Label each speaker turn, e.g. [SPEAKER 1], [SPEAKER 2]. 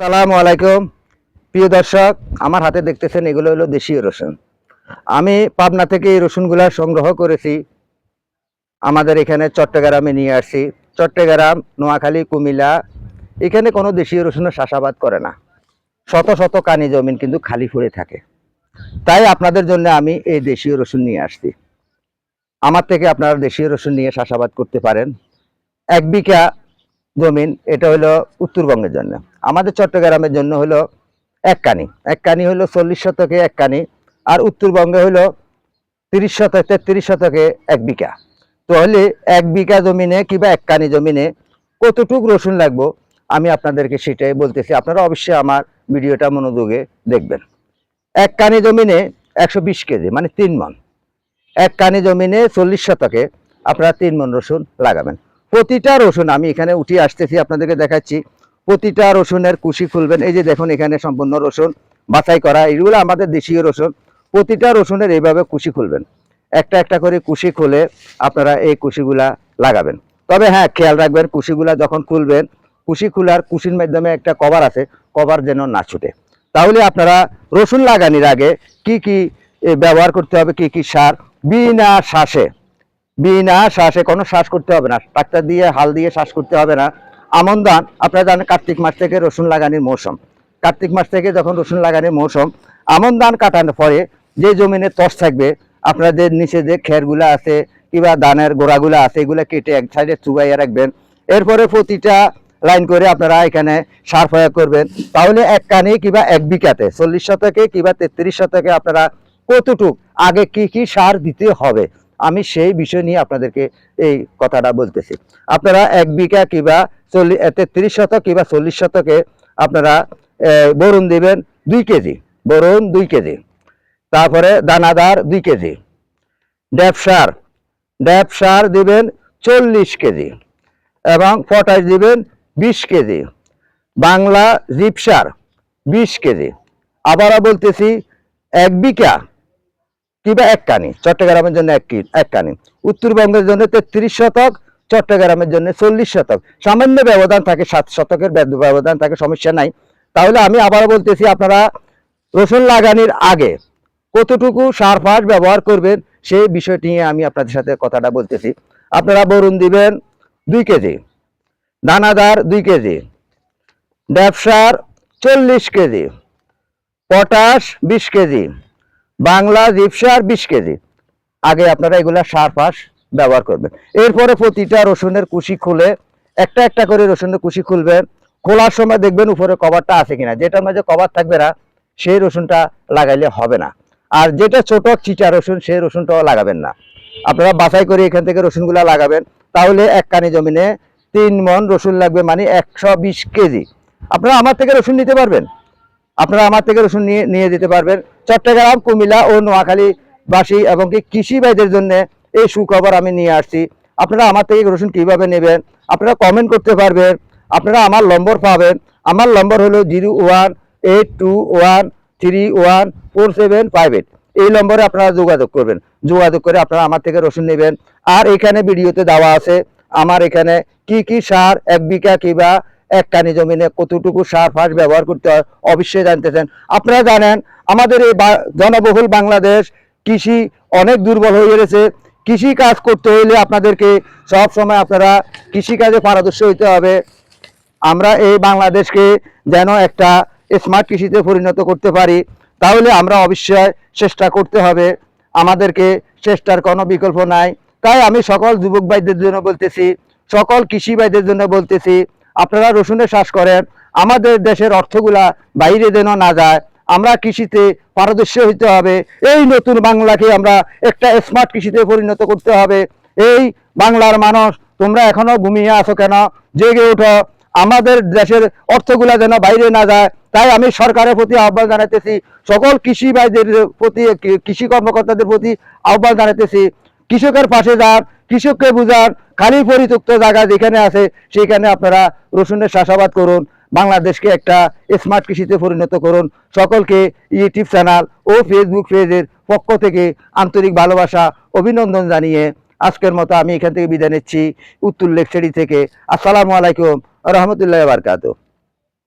[SPEAKER 1] সালাম আলাইকুম। প্রিয় দর্শক, আমার হাতে দেখতেছেন এগুলো হলো দেশীয় রসুন। আমি পাবনা থেকে এই রসুনগুলা সংগ্রহ করেছি। আমাদের এখানে চট্টগ্রামে নিয়ে আসছি। চট্টগ্রাম, নোয়াখালী, কুমিল্লা, এখানে কোনো দেশীয় রসুনের চাষাবাদ করে না। শত শত কানি জমিন কিন্তু খালি পড়ে থাকে। তাই আপনাদের জন্য আমি এই দেশীয় রসুন নিয়ে আসছি। আমার থেকে আপনারা দেশীয় রসুন নিয়ে চাষাবাদ করতে পারেন। এক বিঘা জমিন, এটা হলো উত্তরবঙ্গের জন্য। আমাদের চট্টগ্রামের জন্য হলো এক কানি। এক কানি হলো চল্লিশ শতকে এক কানি আর উত্তরবঙ্গে হলো তিরিশ শতক, তেত্রিশ শতকে এক বিঘা। তাহলে এক বিঘা জমিনে কিংবা এক কানি জমিনে কতটুক রসুন লাগবো? আমি আপনাদেরকে সেটাই বলতেছি। আপনারা অবশ্যই আমার ভিডিওটা মনোযোগে দেখবেন। এক কানি জমিনে একশো বিশ কেজি মানে তিন মন। এক কানি জমিনে চল্লিশ শতকে আপনারা তিন মন রসুন লাগাবেন। প্রতিটা রসুন আমি এখানে উঠিয়ে আসতেছি, আপনাদেরকে দেখাচ্ছি। প্রতিটা রসুনের কুশি খুলবেন। এই যে দেখুন, এখানে সম্পূর্ণ রসুন বাছাই করা। এগুলো আমাদের দেশীয় রসুন। প্রতিটা রসুনের এইভাবে কুশি খুলবেন। একটা একটা করে কুশি খুলে আপনারা এই কুশিগুলা লাগাবেন। তবে হ্যাঁ খেয়াল রাখবেন, কুশিগুলা যখন খুলবেন, কুশি খোলার কুশির মাধ্যমে একটা কভার আছে, কভার যেন না ছুটে। তাহলে আপনারা রসুন লাগানির আগে কি কি ব্যবহার করতে হবে, কি কি সার? বিনা শ্বাসে। বিনা শ্বাসে কোনো শ্বাস করতে হবে না। ট্রাক্টর দিয়ে, হাল দিয়ে শ্বাস করতে হবে না। আমন ধান, আপনারা জানেন কার্তিক মাস থেকে রসুন লাগানির মৌসুম। কার্তিক মাস থেকে যখন রসুন লাগানির মৌসুম, আমন ধান কাটানোর পরে যে জমিনে তস থাকবে, আপনাদের নিচে যে খেরগুলো আছে কিংবা ধানের গোড়াগুলো আছে, এগুলো কেটে এক সাইডে চুবাইয়া রাখবেন। এরপরে প্রতিটা লাইন করে আপনারা এখানে সার প্রয়োগ করবেন। তাহলে এক কানে কিংবা এক বিঘাতে, চল্লিশ শতকে কিংবা তেত্রিশ শতকে আপনারা কতটুক, আগে কি কি সার দিতে হবে? আমি সেই বিষয় নিয়ে আপনাদেরকে এই কথাটা বলতেছি। আপনারা এক বিঘা কিংবা চল্লিশ তেত্রিশ শতক কিংবা চল্লিশ শতকে আপনারা বরুণ দিবেন দুই কেজি, বরুণ দুই কেজি। তারপরে দানাদার দুই কেজি। ড্যাপ সার সার দিবেন চল্লিশ কেজি এবং পটাশ দিবেন বিশ কেজি। বাংলা জিপসার বিশ কেজি। আবারও বলতেছি, এক বিঘা কিংবা এক কানি, চট্টগ্রামের জন্য এক এক কানি। উত্তরবঙ্গের জন্য তেত্রিশ শতক, চট্টগ্রামের জন্য চল্লিশ শতক। সামান্য ব্যবধান থাকে, সাত শতকের ব্যব- ব্যবধান থাকে, সমস্যা নাই। তাহলে আমি আবারও বলতেছি, আপনারা রসুন লাগানির আগে কতটুকু সার ফাস ব্যবহার করবেন, সেই বিষয়টি নিয়ে আমি আপনাদের সাথে কথাটা বলতেছি। আপনারা বরুণ দিবেন দুই কেজি, দানাদার দুই কেজি ব্যবসার চল্লিশ কেজি, পটাশ বিশ কেজি বাংলা জিপসার বিশ কেজি। আগে আপনারা এগুলা সার ফাস ব্যবহার করবেন। এরপরে প্রতিটা রসুনের কুশি খুলে, একটা একটা করে রসুনের কুশি খুলবেন খোলার সময় দেখবেন উপরে কভারটা আছে কিনা। যেটার মাঝে কভার থাকবে না, সেই রসুনটা লাগাইলে হবে না। আর যেটা ছোট চিটা রসুন, সেই রসুনটাও লাগাবেন না। আপনারা বাছাই করে এখান থেকে রসুনগুলা লাগাবেন। তাহলে এক কানি জমিনে তিন মন রসুন লাগবে মানে একশো বিশ কেজি। আপনারা আমার থেকে রসুন নিতে পারবেন? আপনারা আমার থেকে রসুন নিয়ে নিয়ে যেতে পারবেন। চট্টগ্রাম, কুমিল্লা ও নোয়াখালী বাসী এবং কি কৃষি ভাইদের জন্য এই সুখবর আমি নিয়ে আসছি। আপনারা আমার থেকে রসুন কীভাবে নেবেন? আপনারা কমেন্ট করতে পারবেন। আপনারা আমার নম্বর পাবেন। আমার নম্বর হলো zero one eight two one three one four seven five eight. এই নম্বরে আপনারা যোগাযোগ করবেন। যোগাযোগ করে আপনারা আমার থেকে রসুন নেবেন। আর এখানে ভিডিওতে দেওয়া আছে আমার এখানে কি কি সার, এক বিঘা কিংবা এক কানি জমিনে কতটুকু সার ফাস ব্যবহার করতে হয়, অবশ্যই জানতেছেন। আপনারা জানেন, আমাদের এই জনবহুল বাংলাদেশ কৃষি অনেক দুর্বল হয়ে গেছে। কৃষি কাজ করতে হইলে আপনাদেরকে সব সময় আপনারা কৃষি কাজে পারদর্শী হইতে হবে। আমরা এই বাংলাদেশকে যেন একটা স্মার্ট কৃষিতে পরিণত করতে পারি, তাহলে আমরা অবশ্যই চেষ্টা করতে হবে। আমাদেরকে চেষ্টার কোনো বিকল্প নাই। তাই আমি সকল যুবক ভাইদের জন্য বলতেছি, সকল কৃষি ভাইদের জন্য বলতেছি আপনারা রসুনের চাষ করেন, আমাদের দেশের অর্থগুলা বাইরে যেন না যায়, আমরা কৃষিতে পারদর্শী হইতে হবে, এই নতুন বাংলাকে আমরা একটা স্মার্ট কৃষিতে পরিণত করতে হবে, এই বাংলার মানুষ তোমরা এখনও ঘুমিয়ে আছো কেন? জেগে ওঠো, আমাদের দেশের অর্থগুলা যেন বাইরে না যায়, তাই আমি সরকারের প্রতি আহ্বান জানাতেছি সকল কৃষি ভাইদের প্রতি, কৃষি কর্মকর্তাদের প্রতি আহ্বান জানাতেছি কৃষকের পাশে যান, কৃষককে বুঝান, খালি পরিত্যক্ত জায়গা যেখানে আছে, সেখানে আপনারা রসুনের চাষাবাদ করুন, বাংলাদেশকে একটা স্মার্ট কৃষিতে পরিণত করুন। সকলকে ইউটিউব চ্যানেল ও ফেসবুক পেজের পক্ষ থেকে আন্তরিক ভালোবাসা, অভিনন্দন জানিয়ে আজকের মতো আমি এখান থেকে বিদায় নিচ্ছি, উত্তর লেকচারি থেকে। আসসালামু আলাইকুম, রহমতুল্লাহ বারকাত